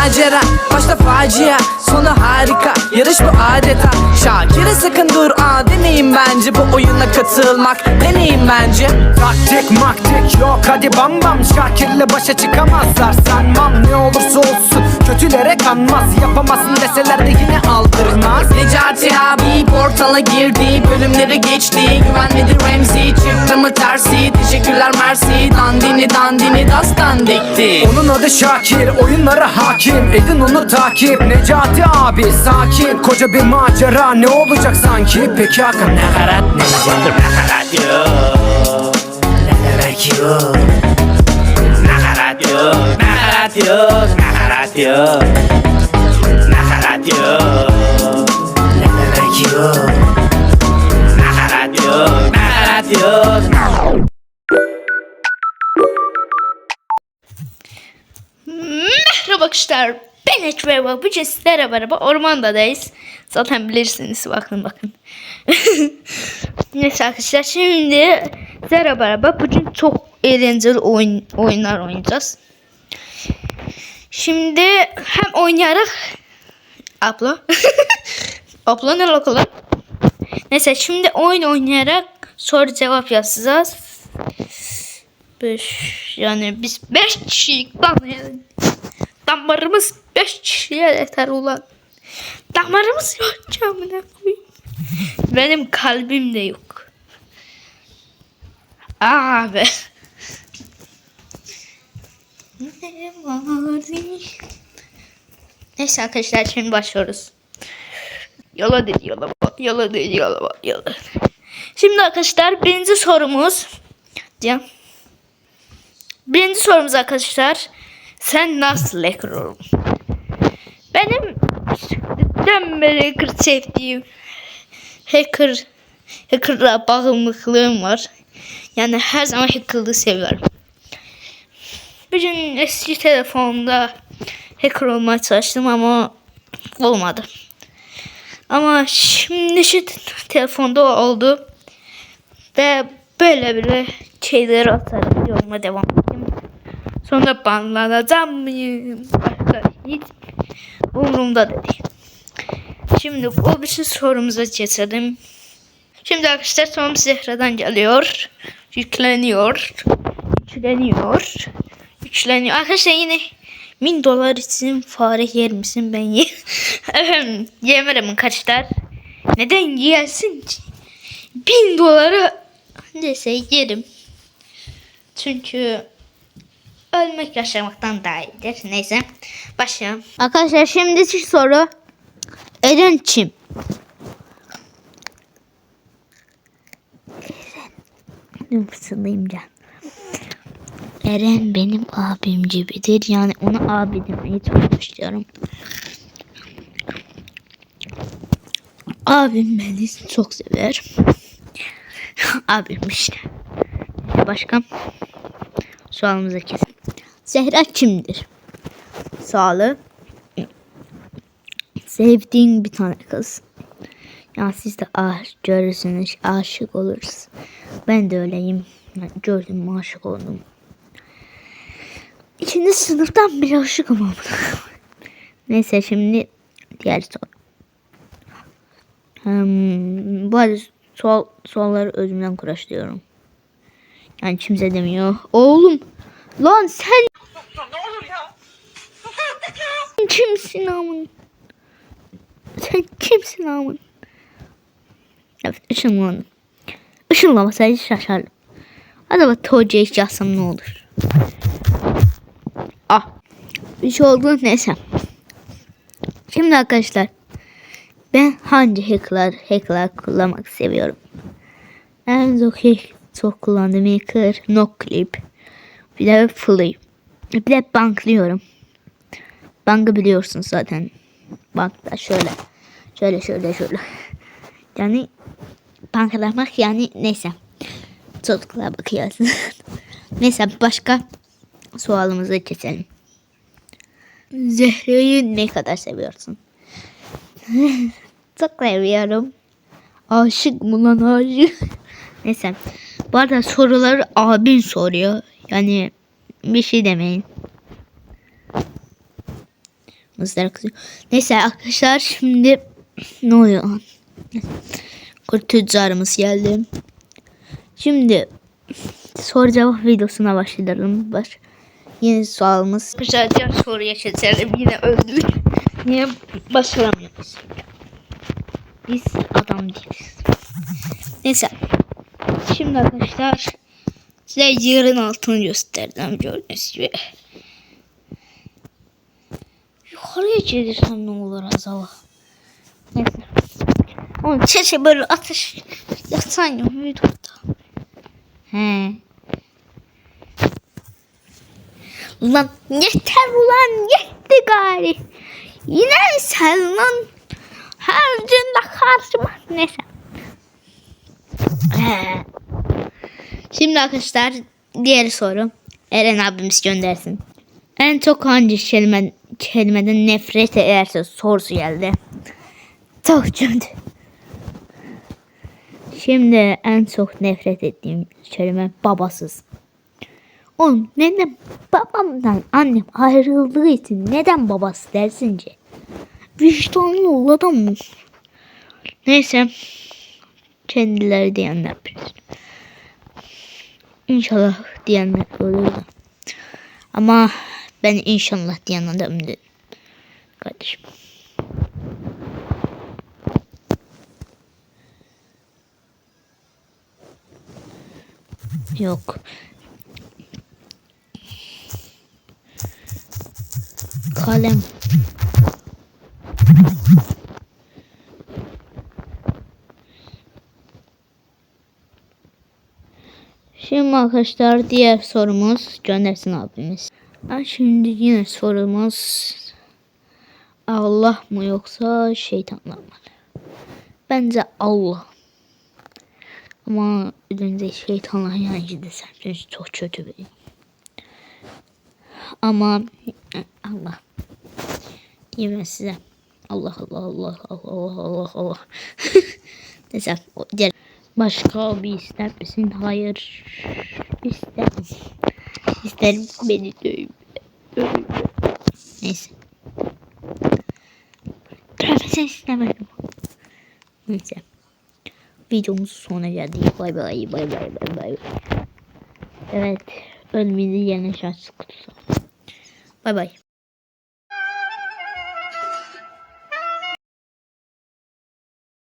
macera. Başta facia sonu harika. Yarış bu adeta. Şakir'e sakın dur aa deneyin bence. Bu oyuna katılmak deneyin bence. Taktik maktik yok. Hadi bam bam. Şakir'le başa çıkamazlar. Sanmam Ne olursa olsun. Kötülere kanmaz. Yapamazsın deseler de yine aldırmaz. Necati abi portala girdi Bölümleri geçti. Güvenmedi Remzi Çıktı mı tersi? Teşekkürler mersi. Dandini dandini dastan dikti. Onun adı Şakir oyunlara hakim. Edin onu takip. Necati abi sakin. Koca bir macera ne olacak sanki? Peki Hakan ne karat ne Nakarat yok? Ne demek yok? Yok Nakarat yok? Nakarat yok? Nakarat yok? Ne demek yok yok Merhaba arkadaşlar. Ben Ekber bak. Bugün sizlerle beraber ormandadayız. Zaten bilirsiniz. Bakın bakın. Neyse arkadaşlar şimdi sizlerle beraber bugün çok eğlenceli oyun, oyunlar oynayacağız. Şimdi hem oynayarak abla abla ne alakalı? Neyse şimdi oyun oynayarak soru cevap yazacağız. 5 yani biz 5 kişilik. Damarımız 5 kişiye yeter ulan. Damarımız yok ki amına koyayım. Benim kalbim de yok. Abi. Ne var? Neyse arkadaşlar şimdi başlıyoruz. Yola değil yola bak. Yola değil yola. Yola. Şimdi arkadaşlar birinci sorumuz. Diyeceğim. Birinci sorumuz arkadaşlar. Sen nasıl hacker oldun? Benim küçüklükten beri hacker sevdiğim hacker hacker'a bağımlılığım var. Yani her zaman hacker'lığı seviyorum. Bugün eski telefonda hacker olmaya çalıştım ama olmadı. Ama şimdi şu telefonda oldu. Ve böyle böyle şeyleri atarak yoluma devam edeyim. Sonra banlanacağım mıyım? Başka hiç umurumda da değil. Şimdi o bir şey sorumuza geçelim. Şimdi arkadaşlar sorum Zehra'dan geliyor. Yükleniyor. Yükleniyor. Yükleniyor. Arkadaşlar yine bin dolar için fare yer misin ben ye. Yemerim arkadaşlar. Neden yersin ki? Bin dolara neyse yerim. Çünkü ölmek yaşamaktan daha iyidir. Neyse başlayalım. Arkadaşlar şimdiki soru. Eren kim? Eren. Fısıldayım can. Eren benim abim gibidir. Yani ona abi demeyi çok istiyorum. Abim beni çok sever. abim işte. Başka? Sualımıza kesin. Zehra kimdir? Sualı. Sevdiğin bir tane kız. Ya siz de aş görürsünüz, aşık oluruz. Ben de öyleyim. Yani gördüm, aşık oldum. İkinci sınıftan bir aşık ama. Neyse şimdi diğer soru. Hmm, bu arada sual, soruları özümden kuraşlıyorum. Yani kimse demiyor. Oğlum lan sen kimsin amın? Sen kimsin amın? Evet ışınlandım. Işınlamasaydı şaşardım. Acaba Toce'ye yazsam ne olur? Ah. Bir şey oldu neyse. Şimdi arkadaşlar. Ben hangi hackler, hackler kullanmak seviyorum? En çok, çok kullandığım hacker Noclip. Bir de Flip. Bir de banklıyorum. Bankı biliyorsun zaten. Bankta şöyle. Şöyle şöyle şöyle. Yani banklamak yani neyse. Çocuklar bakıyorsun. neyse başka sualımıza geçelim. Zehra'yı ne kadar seviyorsun? Çok seviyorum. Aşık mı lan aşık? Neyse. Bu arada soruları abin soruyor. Yani bir şey demeyin. Mızlar kızıyor. Neyse arkadaşlar şimdi ne oluyor? Kurt tüccarımız geldi. Şimdi soru cevap videosuna başlayalım. Baş. Yeni sualımız. Arkadaşlar soruya geçelim. Yine öldük. Niye başaramıyoruz? Biz adam değiliz. Neyse. Şimdi arkadaşlar size yerin altını göstereceğim gördüğünüz gibi. Yukarıya çevirsem ne olur acaba? Neyse. Oğlum çeşe böyle ateş yatsan ya videoda. He. Ulan yeter ulan yetti gari. Yine mi sen lan? Her gün de karşıma. Neyse. He. Şimdi arkadaşlar diğer soru. Eren abimiz göndersin. En çok hangi kelime, kelimeden nefret ederse sorusu geldi. Çok kötü. Şimdi en çok nefret ettiğim kelime babasız. Oğlum neden babamdan annem ayrıldığı için neden babası dersin ki? Vicdanlı ol adam mı? Neyse. Kendileri diyenler bilir. İnşallah diyenler olur da. Ama ben inşallah diyen adam dedim. Kardeşim. Yok. Kalem. Şimdi arkadaşlar diğer sorumuz göndersin abimiz. Ha, şimdi yine sorumuz Allah mı yoksa şeytanlar mı? Bence Allah. Ama önce şeytanlar yani çünkü çok kötü bir. Ama Allah. Diyeyim size. Allah Allah Allah Allah Allah Allah Allah. Neyse o diğer başka bir ister misin? Hayır. İsterim. İsterim beni. Dövme. Neyse. Profesör istemedim. Neyse. Videomuz sona geldik. Bay bay bay bay bay bay. Evet. Ölmedi yeni şans kutusu. Bay bay.